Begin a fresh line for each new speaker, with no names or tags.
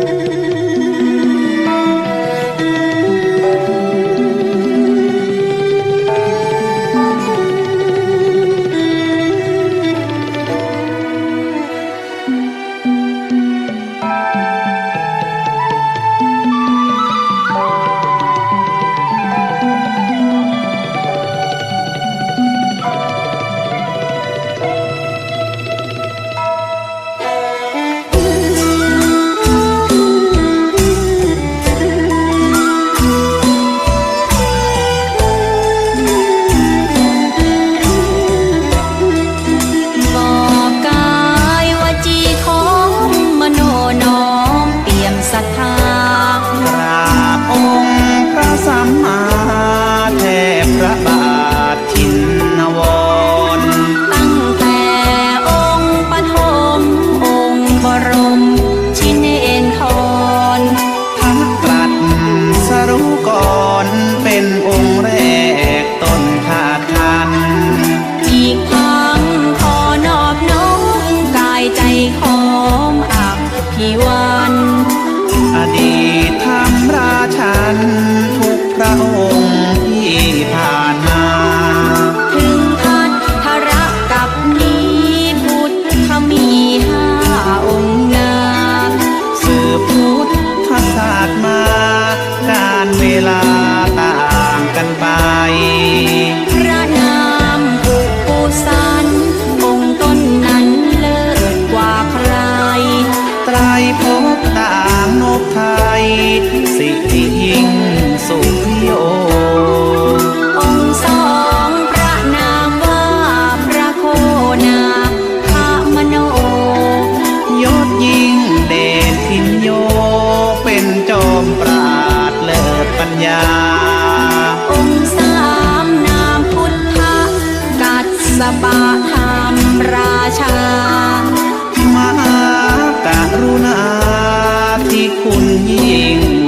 Thank you. 你我
นุไทย สิยิ่งสุโย
องสองพระนามว่าพระโคนาพระมโน
ยศยิ่งเดชพินโย เป็นจอมปราดเลิศปัญญา คุณยิ่ง